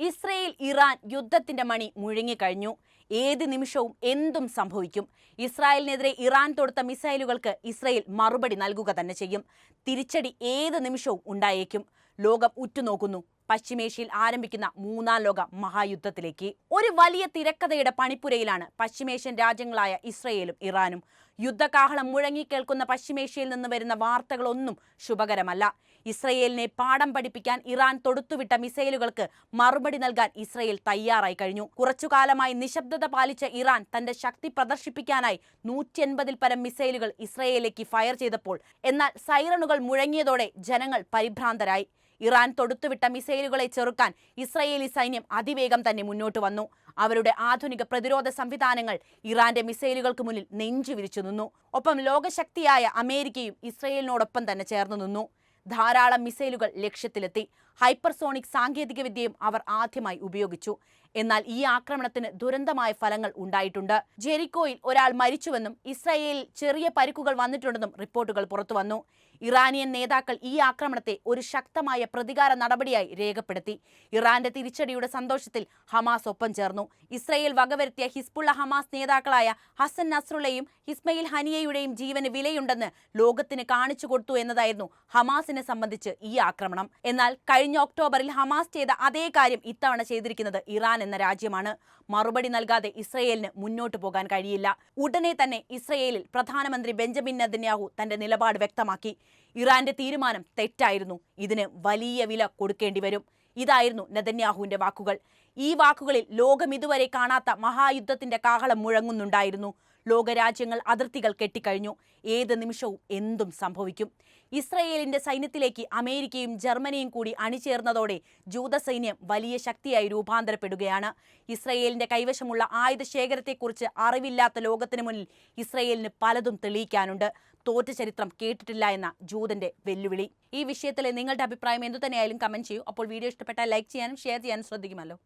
Israel Iran യുദ്ധത്തിന്റെ മണി മുഴങ്ങിക്കഴിഞ്ഞു ഏത് നിമിഷവും എന്തും സംഭവിക്കും. ഇസ്രായേലിനെതിരെ ഇറാൻ തൊടുത്ത മിസൈലുകൾക്ക് ഇസ്രയേൽ മറുപടി നൽകുക തന്നെ ചെയ്യും. തിരിച്ചടി ഏത് നിമിഷവും ഉണ്ടായേക്കും. ലോകം ഉറ്റുനോക്കുന്നു. പശ്ചിമേഷ്യയിൽ ആരംഭിക്കുന്ന മൂന്നാം ലോക മഹായുദ്ധത്തിലേക്ക് ഒരു വലിയ തിരക്കഥയുടെ പണിപ്പുരയിലാണ് പശ്ചിമേഷ്യൻ രാജ്യങ്ങളായ ഇസ്രയേലും ഇറാനും. യുദ്ധകാഹളം മുഴങ്ങിക്കേൾക്കുന്ന പശ്ചിമേഷ്യയിൽ നിന്ന് വരുന്ന വാർത്തകളൊന്നും ശുഭകരമല്ല. ഇസ്രയേലിനെ പാഠം പഠിപ്പിക്കാൻ ഇറാൻ തൊടുത്തുവിട്ട മിസൈലുകൾക്ക് മറുപടി നൽകാൻ ഇസ്രയേൽ തയ്യാറായി കഴിഞ്ഞു. കുറച്ചുകാലമായി നിശബ്ദത പാലിച്ച ഇറാൻ തന്റെ ശക്തി പ്രദർശിപ്പിക്കാനായി നൂറ്റി എൺപതിൽ പരം മിസൈലുകൾ ഇസ്രയേലിലേക്ക് ഫയർ ചെയ്തപ്പോൾ എന്നാൽ സൈറണുകൾ മുഴങ്ങിയതോടെ ജനങ്ങൾ പരിഭ്രാന്തരായി. ഇറാൻ തൊടുത്തുവിട്ട മിസൈലുകളെ ചെറുക്കാൻ ഇസ്രയേലി സൈന്യം അതിവേഗം തന്നെ മുന്നോട്ട് വന്നു. അവരുടെ ആധുനിക പ്രതിരോധ സംവിധാനങ്ങൾ ഇറാന്റെ മിസൈലുകൾക്ക് മുന്നിൽ നെഞ്ചു വിരിച്ചു നിന്നു. ഒപ്പം ലോകശക്തിയായ അമേരിക്കയും ഇസ്രയേലിനോടൊപ്പം തന്നെ ചേർന്നു നിന്നു. ധാരാളം മിസൈലുകൾ ലക്ഷ്യത്തിലെത്തി. ഹൈപ്പർസോണിക് സാങ്കേതികവിദ്യയും അവർ ആദ്യമായി ഉപയോഗിച്ചു. എന്നാൽ ഈ ആക്രമണത്തിന് ദുരന്തമായ ഫലങ്ങൾ ഉണ്ടായിട്ടുണ്ട്. ജെറിക്കോയിൽ ഒരാൾ മരിച്ചുവെന്നും ഇസ്രായേലിൽ ചെറിയ പരിക്കുകൾ വന്നിട്ടുണ്ടെന്നും റിപ്പോർട്ടുകൾ പുറത്തുവന്നു. ഇറാനിയൻ നേതാക്കൾ ഈ ആക്രമണത്തെ ഒരു ശക്തമായ പ്രതികാര നടപടിയായി രേഖപ്പെടുത്തി. ഇറാന്റെ തിരിച്ചടിയുടെ സന്തോഷത്തിൽ ഹമാസ് ഒപ്പം ചേർന്നു. ഇസ്രായേൽ വകവരുത്തിയ ഹിസ്ബുള്ള ഹമാസ് നേതാക്കളായ ഹസൻ നസ്രുള്ളയും ഹിസ്മയിൽ ഹനിയയുടെയും ജീവന് വിലയുണ്ടെന്ന് ലോകത്തിന് കാണിച്ചു കൊടുത്തു എന്നതായിരുന്നു ഹമാസിനെ സംബന്ധിച്ച് ഈ ആക്രമണം. എന്നാൽ കഴിഞ്ഞ ഒക്ടോബറിൽ ഹമാസ് ചെയ്ത അതേ കാര്യം ഇത്തവണ ചെയ്തിരിക്കുന്നത് ഇറാൻ എന്ന രാജ്യമാണ്. മറുപടി നൽകാതെ ഇസ്രയേലിന് മുന്നോട്ട് പോകാൻ കഴിയില്ല. ഉടനെ തന്നെ ഇസ്രയേലിൽ പ്രധാനമന്ത്രി ബെഞ്ചമിൻ നദന്യാഹു തന്റെ നിലപാട് വ്യക്തമാക്കി. ഇറാന്റെ തീരുമാനം തെറ്റായിരുന്നു. ഇതിന് വലിയ വില കൊടുക്കേണ്ടി വരും. ഇതായിരുന്നു നെതന്യാഹുവിന്റെ വാക്കുകൾ. ഈ വാക്കുകളിൽ ലോകം ഇതുവരെ കാണാത്ത മഹായുദ്ധത്തിന്റെ കാഹളം മുഴങ്ങുന്നുണ്ടായിരുന്നു. ലോകരാജ്യങ്ങൾ അതിർത്തികൾ കെട്ടിക്കഴിഞ്ഞു. ഏത് നിമിഷവും എന്തും സംഭവിക്കും. ഇസ്രയേലിന്റെ സൈന്യത്തിലേക്ക് അമേരിക്കയും ജർമ്മനിയും കൂടി അണിചേർന്നതോടെ ജൂത സൈന്യം വലിയ ശക്തിയായി രൂപാന്തരപ്പെടുകയാണ്. ഇസ്രയേലിന്റെ കൈവശമുള്ള ആയുധ ശേഖരത്തെക്കുറിച്ച് അറിവില്ലാത്ത ലോകത്തിന് മുന്നിൽ ഇസ്രയേലിന് പലതും തെളിയിക്കാനുണ്ട്. തോറ്റ ചരിത്രം കേട്ടിട്ടില്ല എന്ന ജൂതന്റെ വെല്ലുവിളി. ഈ വിഷയത്തിലെ നിങ്ങളുടെ അഭിപ്രായം എന്തു തന്നെയായാലും കമന്റ് ചെയ്യൂ. അപ്പോൾ വീഡിയോ ഇഷ്ടപ്പെട്ടാൽ ലൈക്ക് ചെയ്യാനും ഷെയർ ചെയ്യാനും ശ്രദ്ധിക്കുമല്ലോ.